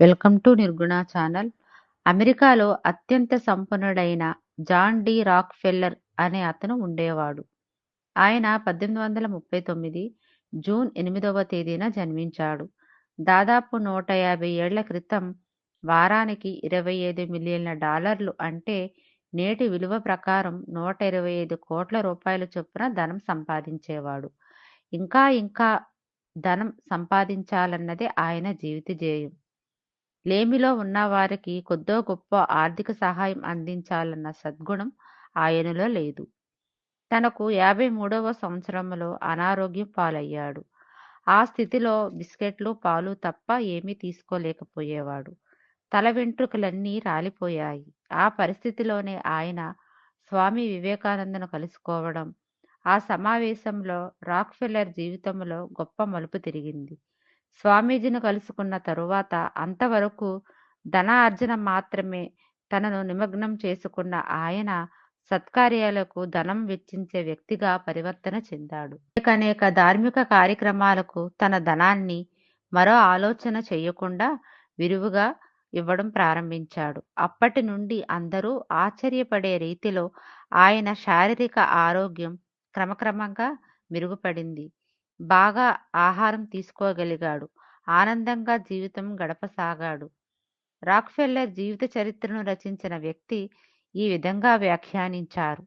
Welcome to నిర్గుణ channel. అమెరికాలో అత్యంత సంపన్నుడైన జాన్ డి రాక్ఫెల్లర్ అనే అతను ఉండేవాడు. ఆయన పద్దెనిమిది వందల ముప్పై తొమ్మిది జూన్ ఎనిమిదవ తేదీన జన్మించాడు. దాదాపు నూట యాభై ఏళ్ళ క్రితం వారానికి ఇరవై ఐదు మిలియన్ల డాలర్లు అంటే నేటి విలువ ప్రకారం నూట ఇరవై ఐదు కోట్ల రూపాయల చొప్పున ధనం సంపాదించేవాడు. ఇంకా ఇంకా ధనం సంపాదించాలన్నదే ఆయన జీవిత ధ్యేయం. లేమిలో ఉన్న వారికి కొద్దో గొప్ప ఆర్థిక సహాయం అందించాలన్న సద్గుణం ఆయనలో లేదు. తనకు యాభై మూడవ సంవత్సరంలో అనారోగ్యం పాలయ్యాడు. ఆ స్థితిలో బిస్కెట్లు పాలు తప్ప ఏమీ తీసుకోలేకపోయేవాడు. తల వెంట్రుకలన్నీ రాలిపోయాయి. ఆ పరిస్థితిలోనే ఆయన స్వామి వివేకానందను కలుసుకోవడం ఆ సమావేశంలో రాక్ఫెల్లర్ జీవితంలో గొప్ప మలుపు తిరిగింది. స్వామీజీని కలుసుకున్న తరువాత అంతవరకు ధనార్జన మాత్రమే తనను నిమగ్నం చేసుకున్న ఆయన సత్కార్యాలకు ధనం వెచ్చించే వ్యక్తిగా పరివర్తన చెందాడు. అనేక ధార్మిక కార్యక్రమాలకు తన ధనాన్ని మరో ఆలోచన చేయకుండా విరివిగా ఇవ్వడం ప్రారంభించాడు. అప్పటి నుండి అందరూ ఆశ్చర్యపడే రీతిలో ఆయన శారీరక ఆరోగ్యం క్రమక్రమంగా మెరుగుపడింది. బాగా ఆహారం తీసుకోగలిగాడు. ఆనందంగా జీవితం గడపసాగాడు. రాక్ఫెల్లర్ జీవిత చరిత్రను రచించిన వ్యక్తి ఈ విధంగా వ్యాఖ్యానించారు.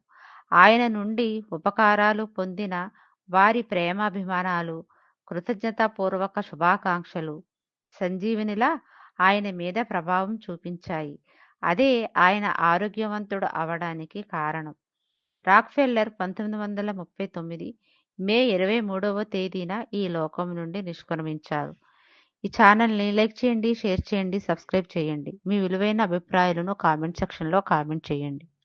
ఆయన నుండి ఉపకారాలు పొందిన వారి ప్రేమాభిమానాలు కృతజ్ఞతాపూర్వక శుభాకాంక్షలు సంజీవినిలా ఆయన మీద ప్రభావం చూపించాయి. అదే ఆయన ఆరోగ్యవంతుడు అవడానికి కారణం. రాక్ఫెల్లర్ పంతొమ్మిది వందల ముప్పై తొమ్మిది మే ఇరవై మూడవ తేదీన ఈ లోకం నుండి నిష్క్రమించారు. ఈ ఛానల్ని లైక్ చేయండి షేర్ చేయండి సబ్స్క్రైబ్ చేయండి. మీ విలువైన అభిప్రాయాలను కామెంట్ సెక్షన్లో కామెంట్ చేయండి.